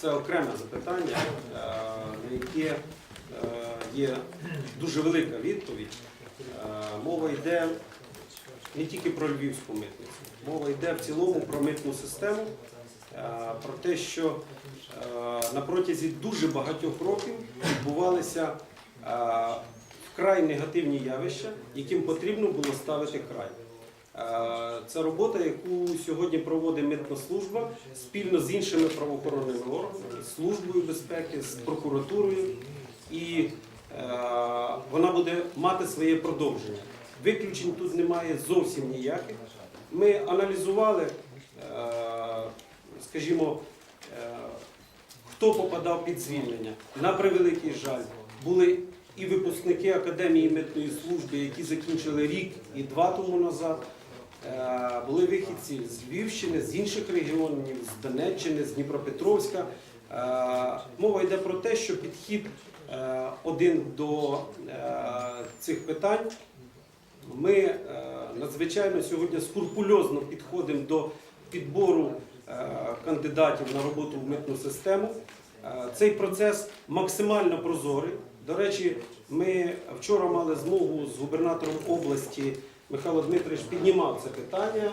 це окреме запитання, е, на яке е, є дуже велика відповідь. Е, Мова йде не тільки про львівську митницю, мова йде в цілому про митну систему, про те, що на протязі дуже багатьох років відбувалися вкрай негативні явища, яким потрібно було ставити край. Е, Це робота, яку сьогодні проводить митна служба спільно з іншими правоохоронними органами, службою безпеки, з прокуратурою, і е, вона буде мати своє продовження. Виключень тут немає зовсім ніяких. Ми аналізували, е, скажімо, хто попадав під звільнення. На превеликий жаль, були і випускники Академії митної служби, які закінчили рік і два тому назад. Е, Були вихідці з Львівщини, з інших регіонів, з Донеччини, з Дніпропетровська. Е, Мова йде про те, що підхід е, один до цих питань. Ми надзвичайно сьогодні скрупульозно підходимо до підбору кандидатів на роботу в митну систему. Цей процес максимально прозорий. До речі, ми вчора мали змогу з губернатором області Михайло Дмитрович піднімав це питання е,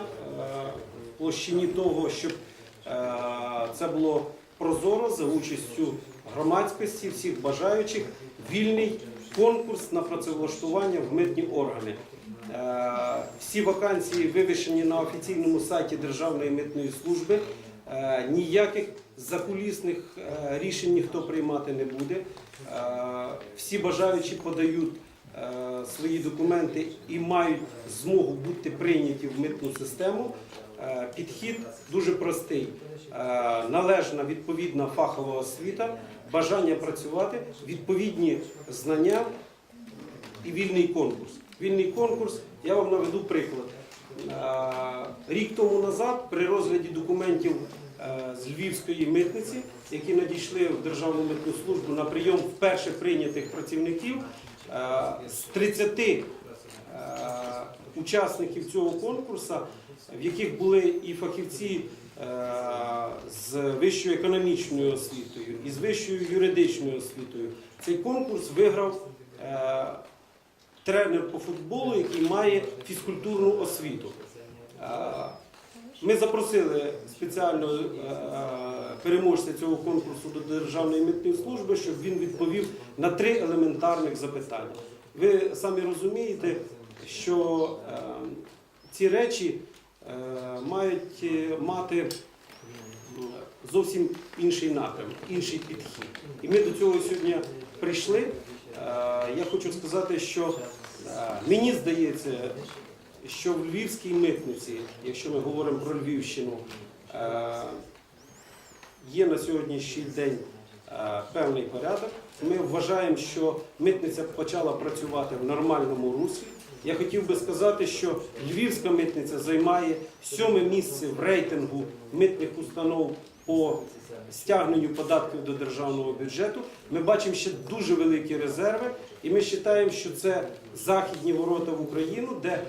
в площині того, щоб е, це було прозоро за участю громадськості, всіх бажаючих, вільний конкурс на працевлаштування в митні органи. Е, Всі вакансії вивішені на офіційному сайті Державної митної служби. Ніяких закулісних рішень ніхто приймати не буде. Всі бажаючі подають свої документи і мають змогу бути прийняті в митну систему. Е, Підхід дуже простий: Е, належна відповідна фахова освіта, бажання працювати, відповідні знання і вільний конкурс. Вільний конкурс, я вам наведу приклад. Е, Рік тому назад при розгляді документів е, з Львівської митниці, які надійшли в Державну митну службу на прийом вперше прийнятих працівників, е, з 30 е, учасників цього конкурсу, в яких були і фахівці е, з вищою економічною освітою, і з вищою юридичною освітою, цей конкурс виграв е, тренер по футболу, який має фізкультурну освіту. Е, Ми запросили спеціально е, переможця цього конкурсу до Державної митної служби, щоб він відповів на три елементарних запитання. Ви самі розумієте, що е, ці речі е, мають е, мати зовсім інший напрям, інший підхід. І ми до цього сьогодні прийшли. Е, Я хочу сказати, що е, мені здається, що в Львівській митниці, якщо ми говоримо про Львівщину, е, є на сьогоднішній день е, певний порядок. Ми вважаємо, що митниця почала працювати в нормальному руслі. Я хотів би сказати, що Львівська митниця займає сьоме місце в рейтингу митних установ по стягненню податків до державного бюджету. Ми бачимо ще дуже великі резерви, і ми вважаємо, що це західні ворота в Україну, де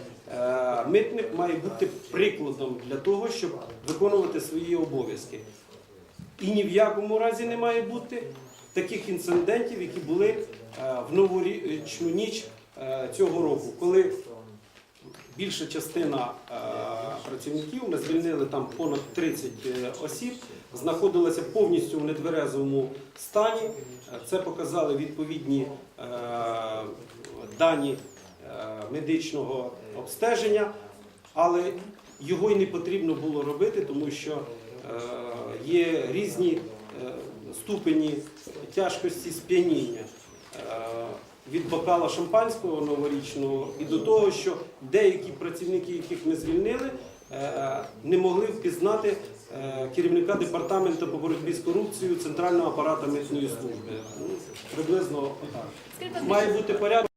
митник має бути прикладом для того, щоб виконувати свої обов'язки. І ні в якому разі не має бути таких інцидентів, які були е, в новорічну ніч е, цього року, коли більша частина е, працівників, ми звільнили там понад 30 е, осіб, знаходилася повністю в нетверезовому стані. Е, Це показали відповідні е, дані е, медичного обстеження, але його й не потрібно було робити, тому що е, є різні е, ступені тяжкості сп'яніння. Е, Від бокала шампанського новорічного і до того, що деякі працівники, яких ми звільнили, е, не могли впізнати е, керівника департаменту по боротьбі з корупцією центрального апарату митної служби. Ну, приблизно Має бути порядок.